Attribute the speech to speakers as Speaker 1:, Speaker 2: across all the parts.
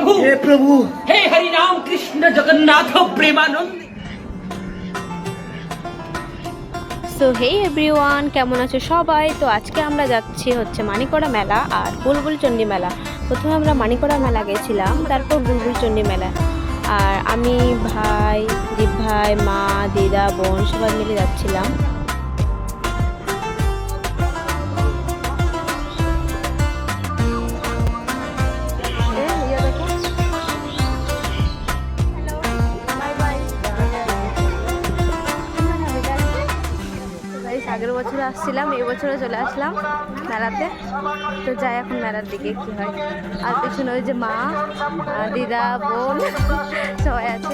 Speaker 1: प्रभु
Speaker 2: हे प्रभु
Speaker 1: हे Hari Ram Krishna Jagannath Premanand
Speaker 3: so hey everyone কেমন আছো সবাই তো আজকে আমরা যাচ্ছি হচ্ছে মানিকড়া মেলা আর বুলবুল চণ্ডী মেলা প্রথমে আমরা মানিকড়া মেলা গেছিলাম তারপর বুলবুল চণ্ডী মেলা আর আমি ভাই দীপ ভাই মা দিদা বোন সবাই মিলে যাচ্ছিলাম আগের বছর আসছিলাম, এই বছরও চলে আসলাম মেলাতে। তো যাই এখন মেলার দিকে কি হয়। আর পিছনে ওই যে মা দিদা, বোন, সবাই আছে।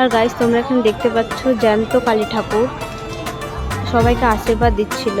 Speaker 3: আর গাইস তোমরা এখন দেখতে পাচ্ছ জ্যান্ত কালী ঠাকুর। সবাইকে আশীর্বাদ দিচ্ছিল।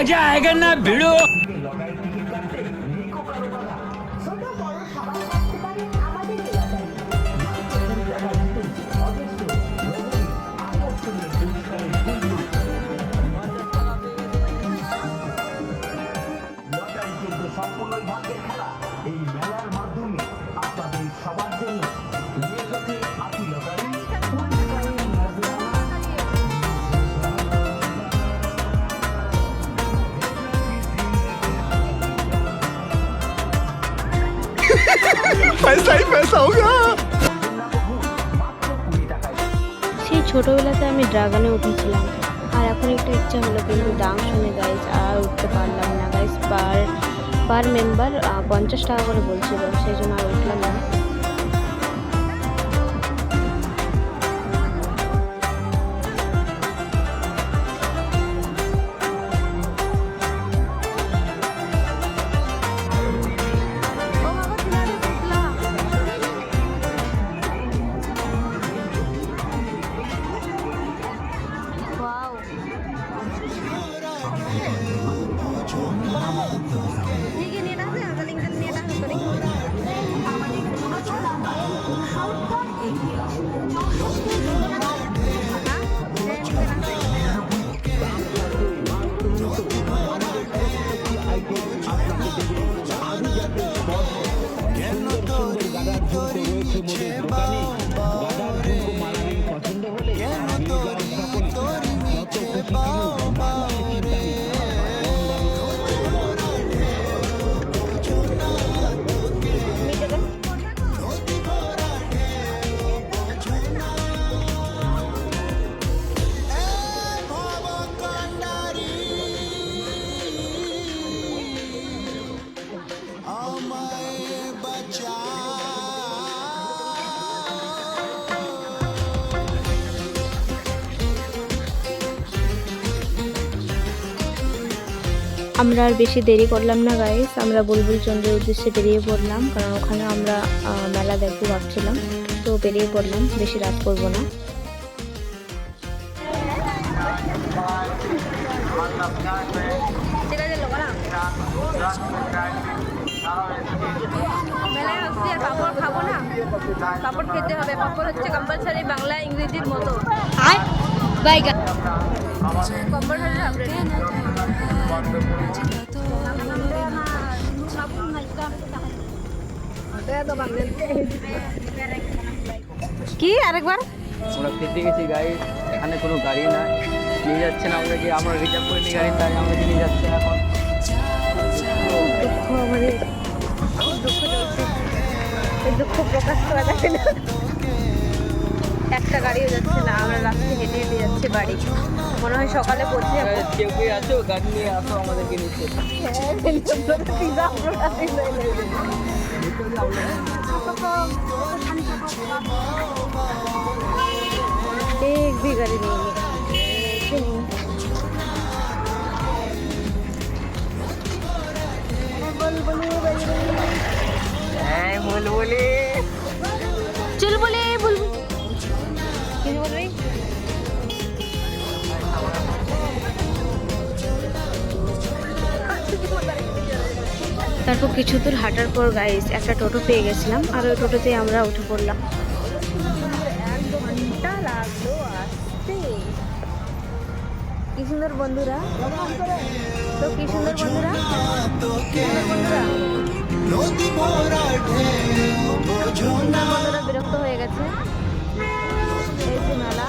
Speaker 1: मज़ा आएगा ना भिड़ो।
Speaker 4: পয়সাই পয়সা হোগা
Speaker 3: সেই ছোটবেলাতে আমি ড্রাগনে উঠেছিলাম। আর এখন একটু ইচ্ছা হলো কিন্তু দাম শুনে গাইজ আর উঠতে পারলাম না গাইজ পার পার মেম্বার পঞ্চাশ টাকা করে বলছিল, সেই জন্য আর উঠলাম না। আমরা আর বেশি দেরি করলাম না গাইস আমরা বুলবুল চন্দ্রের উদ্দেশ্যে বেরিয়ে পড়লাম কারণ ওখানে আমরা মেলা দেখব ভাবছিলাম তো বেরিয়ে পড়লাম বেশি রাত করব না।
Speaker 2: মেলায় আসছি পাপড় খাব না। পাপড় খেতে হবে। পাপড় হচ্ছে কম্পালসারি বাংলা ইংরেজির মতো।
Speaker 3: কি আরেকবার?
Speaker 5: আমরা ফিরতে গেছি গাড়ি এখানে কোনো গাড়ি না নিয়ে যাচ্ছে না আমরা আমাদেরকে আমরা রিজার্ভ করে নিই গাড়ি তাই আমাদেরকে নিয়ে যাচ্ছে এখন।
Speaker 3: দুঃখ আমাদের। দুঃখ দুঃখ প্রকাশ করা যাবে না। একটা গাড়িও যাচ্ছে না আমরা রাস্তায় হেঁটে হেঁটে যাচ্ছি বাড়ি মনে হয় সকালে পৌঁছে যাবো
Speaker 5: কেউ কেউ আছো গাড়ি নিয়ে আসো আমাদেরকে নিচ্ছে
Speaker 3: एक भी गाड़ी नहीं তারপর কিছু দূর হাঁটার পর গাইস একটা টোটো পেয়ে গেছিলাম আর ওই টোটোতে আমরা উঠে পড়লাম। কি সুন্দর বন্ধুরা? তো কি সুন্দর বন্ধুরা? বন্ধুরা বিরক্ত হয়ে গেছে। মেলা।